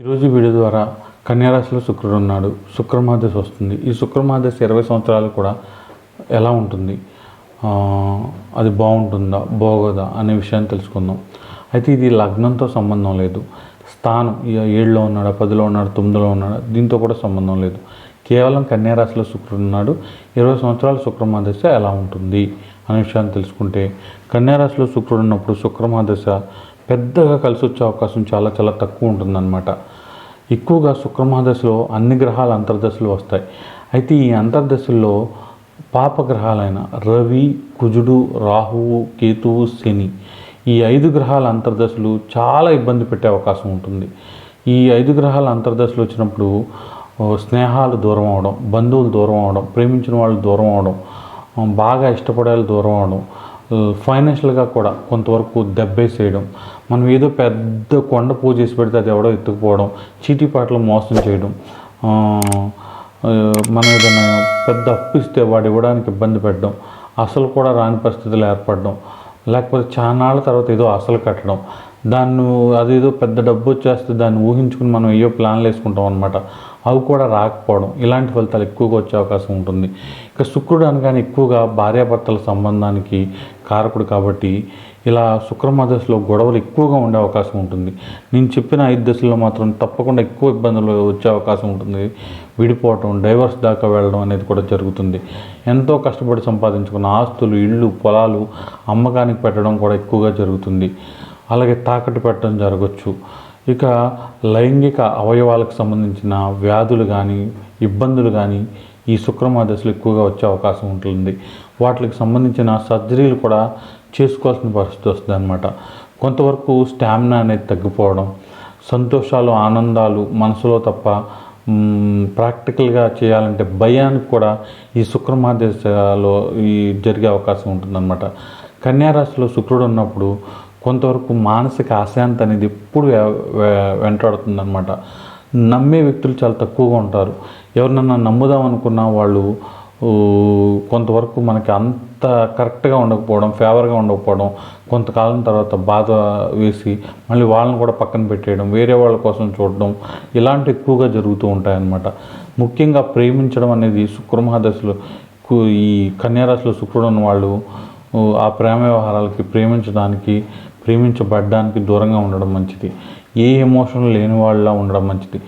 ఈరోజు వీడియో ద్వారా కన్యారాశిలో శుక్రుడు ఉన్నాడు. శుక్రమాదశ వస్తుంది. ఈ శుక్రమాదశ ఇరవై సంవత్సరాలు కూడా ఎలా ఉంటుంది? అది బాగుంటుందా? బాగోదా అనే విషయాన్ని తెలుసుకుందాం. అయితే ఇది లగ్నంతో సంబంధం లేదు. స్థానం ఇక ఏడులో ఉన్నాడా పదిలో ఉన్నాడు తొమ్మిదిలో ఉన్నాడా దీంతో కూడా సంబంధం లేదు. కేవలం కన్యారాశిలో శుక్రుడు ఉన్నాడు. ఇరవై సంవత్సరాలు శుక్రమాదశ ఎలా ఉంటుంది అనే విషయాన్ని తెలుసుకుంటే కన్యారాశిలో శుక్రుడు ఉన్నప్పుడు శుక్రమాదశ పెద్దగా కలిసి వచ్చే అవకాశం చాలా చాలా తక్కువ ఉంటుందన్నమాట. ఎక్కువగా శుక్రమహాదశలో అన్ని గ్రహాల అంతర్దశలు వస్తాయి. అయితే ఈ అంతర్దశల్లో పాపగ్రహాలైన రవి కుజుడు రాహువు కేతువు శని ఈ ఐదు గ్రహాల అంతర్దశలు చాలా ఇబ్బంది పెట్టే అవకాశం ఉంటుంది. ఈ ఐదు గ్రహాల అంతర్దశలు వచ్చినప్పుడు స్నేహాలు దూరం అవడం బంధువులు దూరం అవడం ప్రేమించిన వాళ్ళు దూరం అవడం బాగా ఇష్టపడే దూరం అవడం ఫైనాన్షియల్గా కూడా కొంతవరకు దెబ్బేసేయడం మనం ఏదో పెద్ద కొండ పూజ చేసి పెడితే అది ఎవడో ఎత్తుకుపోవడం చీటీపాటలు మోసం చేయడం మనం ఏదైనా పెద్ద అప్పు ఇస్తే వాడు ఇవ్వడానికి ఇబ్బంది పెట్టడం అసలు కూడా రాని పరిస్థితులు ఏర్పడడం లేకపోతే చానాళ్ళ తర్వాత ఏదో అసలు కట్టడం. దాన్ని అదేదో పెద్ద డబ్బు వచ్చేస్తే దాన్ని ఊహించుకుని మనం ఏయో ప్లాన్లు వేసుకుంటాం అనమాట అవి కూడా రాకపోవడం ఇలాంటి ఫలితాలు ఎక్కువగా వచ్చే అవకాశం ఉంటుంది. ఇక శుక్రుడు అనగానే ఎక్కువగా భార్యాభర్తల సంబంధానికి కారకుడు కాబట్టి ఇలా శుక్రమదశలో గొడవలు ఎక్కువగా ఉండే అవకాశం ఉంటుంది. నేను చెప్పిన ఐదు దశల్లో మాత్రం తప్పకుండా ఎక్కువ ఇబ్బందులు వచ్చే అవకాశం ఉంటుంది. విడిపోవటం డైవర్స్ దాకా వెళ్ళడం అనేది కూడా జరుగుతుంది. ఎంతో కష్టపడి సంపాదించుకున్న ఆస్తులు ఇళ్ళు పొలాలు అమ్మకానికి పెట్టడం కూడా ఎక్కువగా జరుగుతుంది. అలాగే తాకట్టు పెట్టడం జరగచ్చు. ఇక లైంగిక అవయవాలకు సంబంధించిన వ్యాధులు కానీ ఇబ్బందులు కానీ ఈ శుక్రమాదశలు ఎక్కువగా వచ్చే అవకాశం ఉంటుంది. వాటికి సంబంధించిన సర్జరీలు కూడా చేసుకోవాల్సిన పరిస్థితి వస్తుంది అనమాట కొంతవరకు స్టామినా అనేది తగ్గిపోవడం సంతోషాలు ఆనందాలు మనసులో తప్ప ప్రాక్టికల్గా చేయాలంటే భయానికి కూడా ఈ శుక్రమాదేశాలో ఈ జరిగే అవకాశం ఉంటుందన్నమాట. కన్యారాశిలో శుక్రుడు ఉన్నప్పుడు కొంతవరకు మానసిక అశాంతి అనేది ఎప్పుడు వెంటాడుతుందనమాట నమ్మే వ్యక్తులు చాలా తక్కువగా ఉంటారు. ఎవరినన్నా నమ్ముదాం అనుకున్నా వాళ్ళు కొంతవరకు మనకి అంత కరెక్ట్గా ఉండకపోవడం ఫేవర్గా ఉండకపోవడం కొంతకాలం తర్వాత బాధ వేసి మళ్ళీ వాళ్ళని కూడా పక్కన పెట్టేయడం వేరే వాళ్ళ కోసం చూడడం ఇలాంటి ఎక్కువగా జరుగుతూ ఉంటాయన్నమాట. ముఖ్యంగా ప్రేమించడం అనేది శుక్రమహాదశలో ఈ కన్యారాశిలో శుక్రుడు ఉన్న వాళ్ళు ఆ ప్రేమ వ్యవహారాలకి ప్రేమించడానికి ప్రేమించబడడానికి దూరంగా ఉండడం మంచిది. ఏ ఎమోషన్ లేని వాళ్ళ ఉండడం మంచిది.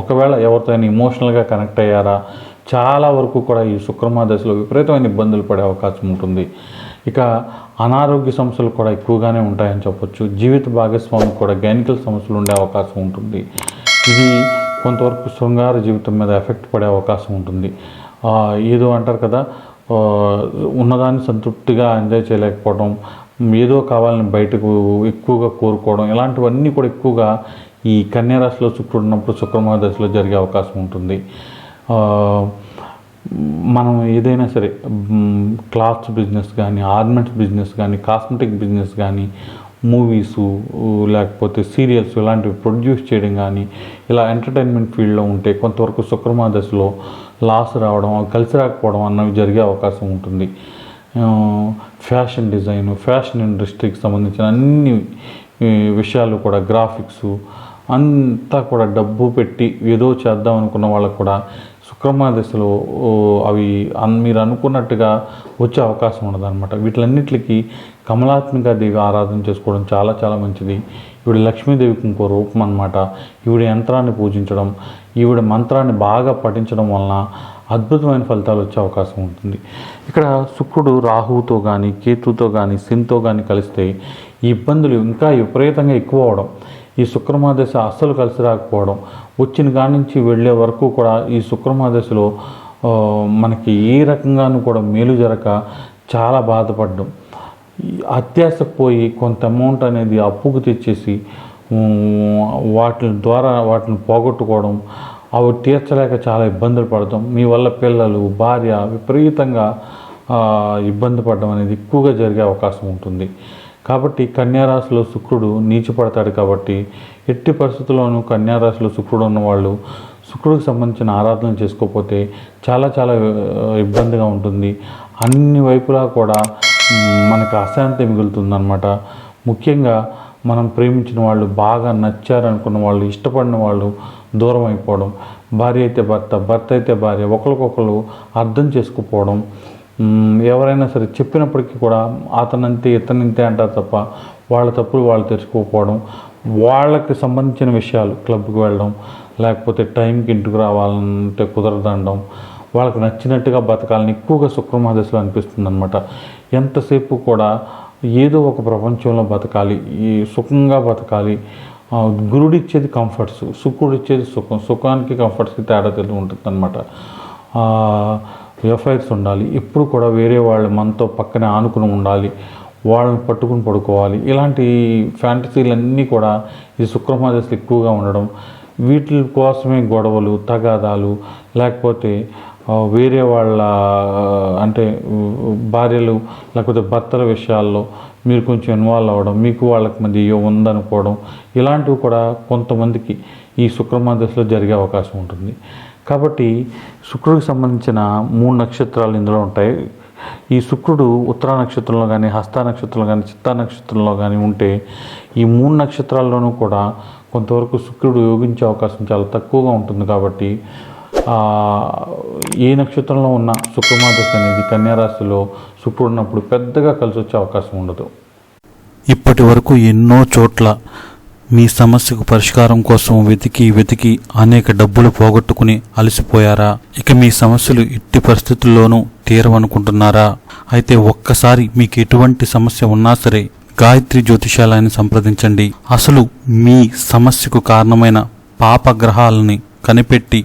ఒకవేళ ఎవరితో అయినా ఎమోషనల్గా కనెక్ట్ అయ్యారా? చాలా వరకు కూడా ఈ శుక్రమా దశలో విపరీతమైన ఇబ్బందులు పడే అవకాశం ఉంటుంది. ఇక అనారోగ్య సమస్యలు కూడా ఎక్కువగానే ఉంటాయని చెప్పొచ్చు. జీవిత భాగస్వామి కూడా గైనికల్ సమస్యలు ఉండే అవకాశం ఉంటుంది. ఇది కొంతవరకు శృంగార జీవితం మీద ఎఫెక్ట్ పడే అవకాశం ఉంటుంది. ఏదో అంటారు కదా ఉన్నదాన్ని సంతృప్తిగా ఎంజాయ్ చేయలేకపోవడం ఏదో కావాలని బయటకు ఎక్కువగా కోరుకోవడం ఇలాంటివన్నీ కూడా ఎక్కువగా ఈ కన్యారాశిలో శుక్రుడు ఉన్నప్పుడు శుక్రమహ దశలో జరిగే అవకాశం ఉంటుంది. మనం ఏదైనా సరే క్లాత్స్ బిజినెస్ కానీ ఆర్నమెంట్స్ బిజినెస్ కానీ కాస్మెటిక్ బిజినెస్ కానీ మూవీసు లేకపోతే సీరియల్స్ ఇలాంటివి ప్రొడ్యూస్ చేయడం కానీ ఇలా ఎంటర్టైన్మెంట్ ఫీల్డ్లో ఉంటే కొంతవరకు శుక్రమాదశలో లాస్ రావడం కలిసి రాకపోవడం అన్నవి జరిగే అవకాశం ఉంటుంది. ఫ్యాషన్ డిజైన్ ఫ్యాషన్ ఇండస్ట్రీకి సంబంధించిన అన్ని విషయాలు కూడా గ్రాఫిక్స్ అంతా కూడా డబ్బు పెట్టి ఏదో చేద్దాం అనుకున్న వాళ్ళకు కూడా శుక్రమాదశలో దశలో అవి అన్ మీరు అనుకున్నట్టుగా వచ్చే అవకాశం ఉండదన్నమాట. వీటిలన్నిటికీ కమలాత్మిక దేవి ఆరాధన చేసుకోవడం చాలా చాలా మంచిది. ఈవిడ లక్ష్మీదేవికి ఇంకో రూపం అనమాట ఈవిడ యంత్రాన్ని పూజించడం ఈవిడ మంత్రాన్ని బాగా పఠించడం వలన అద్భుతమైన ఫలితాలు వచ్చే అవకాశం ఉంటుంది. ఇక్కడ శుక్రుడు రాహువుతో కానీ కేతుతో కానీ శనితో కానీ కలిస్తే ఈ ఇబ్బందులు ఇంకా విపరీతంగా ఎక్కువ అవడం ఈ శుక్రమాదశ అస్సలు కలిసి రాకపోవడం వచ్చిన కాడి నుంచి వెళ్ళే వరకు కూడా ఈ శుక్రమాదశలో మనకి ఏ రకంగానూ కూడా మేలు జరగక చాలా బాధపడడం. అత్యాశకు పోయి కొంత అమౌంట్ అనేది అప్పుకు తెచ్చేసి వాటి ద్వారా వాటిని పోగొట్టుకోవడం అవి తీర్చలేక చాలా ఇబ్బందులు పడతాం. మీ వల్ల పిల్లలు భార్య విపరీతంగా ఇబ్బంది పడడం అనేది ఎక్కువగా జరిగే అవకాశం ఉంటుంది. కాబట్టి కన్యారాశిలో శుక్రుడు నీచిపడతాడు కాబట్టి ఎట్టి పరిస్థితుల్లోనూ కన్యారాశిలో శుక్రుడు ఉన్నవాళ్ళు శుక్రుడికి సంబంధించిన ఆరాధన చేసుకోకపోతే చాలా చాలా ఇబ్బందిగా ఉంటుంది. అన్ని వైపులా కూడా మనకు అశాంతి మిగులుతుందన్నమాట. ముఖ్యంగా మనం ప్రేమించిన వాళ్ళు బాగా నచ్చారనుకున్న వాళ్ళు ఇష్టపడిన వాళ్ళు దూరం అయిపోవడం భార్య అయితే భర్త భర్త అయితే భార్య ఒకరికొకరు అర్థం చేసుకుపోవడం ఎవరైనా సరే చెప్పినప్పటికీ కూడా అతనంతే ఇతనంతే అంటారు తప్ప వాళ్ళ తప్పులు వాళ్ళు తెలుసుకోకపోవడం వాళ్ళకి సంబంధించిన విషయాలు క్లబ్కి వెళ్ళడం లేకపోతే టైంకి ఇంటికి రావాలంటే కుదరదండం వాళ్ళకి నచ్చినట్టుగా బతకాలని ఎక్కువగా శుక్రమహాదశలో అనిపిస్తుంది అనమాట ఎంతసేపు కూడా ఏదో ఒక ప్రపంచంలో బతకాలి ఈ సుఖంగా బతకాలి. గురుడు గురుడిచ్చేది కంఫర్ట్స్ సుఖుడు ఇచ్చేది సుఖం. సుఖానికి కంఫర్ట్స్కి తేడా తెలిసి ఉంటుంది అనమాట ఎఫ్ఐఆర్స్ ఉండాలి. ఎప్పుడు కూడా వేరే వాళ్ళు మనతో పక్కనే ఆనుకుని ఉండాలి. వాళ్ళని పట్టుకుని పడుకోవాలి. ఇలాంటి ఫ్యాంటసీలన్నీ కూడా ఈ శుక్రమాదశలు ఎక్కువగా ఉండడం వీటి కోసమే గొడవలు తగాదాలు లేకపోతే వేరే వాళ్ళ అంటే భార్యలు లేకపోతే భర్తల విషయాల్లో మీరు కొంచెం ఇన్వాల్వ్ అవ్వడం మీకు వాళ్ళకి మధ్య ఉందనుకోవడం ఇలాంటివి కూడా కొంతమందికి ఈ శుక్రమాదశలో జరిగే అవకాశం ఉంటుంది. కాబట్టి శుక్రుడికి సంబంధించిన మూడు నక్షత్రాలు ఇందులో ఉంటాయి. ఈ శుక్రుడు ఉత్తర నక్షత్రంలో కానీ హస్త నక్షత్రంలో కానీ చిత్తా నక్షత్రంలో కానీ ఉంటే ఈ మూడు నక్షత్రాల్లోనూ కూడా కొంతవరకు శుక్రుడు యోగించే అవకాశం చాలా తక్కువగా ఉంటుంది కాబట్టి ఏ నక్షత్రంలో ఉన్న శుక్రమాదశ అనేది కన్యారాశిలో శుక్రుడు ఉన్నప్పుడు పెద్దగా కలిసి వచ్చే అవకాశం ఉండదు. ఇప్పటి వరకు ఎన్నో చోట్ల మీ సమస్యకు పరిష్కారం కోసం వెతికి వెతికి అనేక డబ్బులు పోగొట్టుకుని అలసిపోయారా? ఇక మీ సమస్యలు ఎట్టి పరిస్థితుల్లోనూ తీరవనుకుంటున్నారా? అయితే ఒక్కసారి మీకు ఎటువంటి సమస్య ఉన్నా సరే గాయత్రి జ్యోతిషాలయాన్ని సంప్రదించండి. అసలు మీ సమస్యకు కారణమైన పాపగ్రహాలని కనిపెట్టి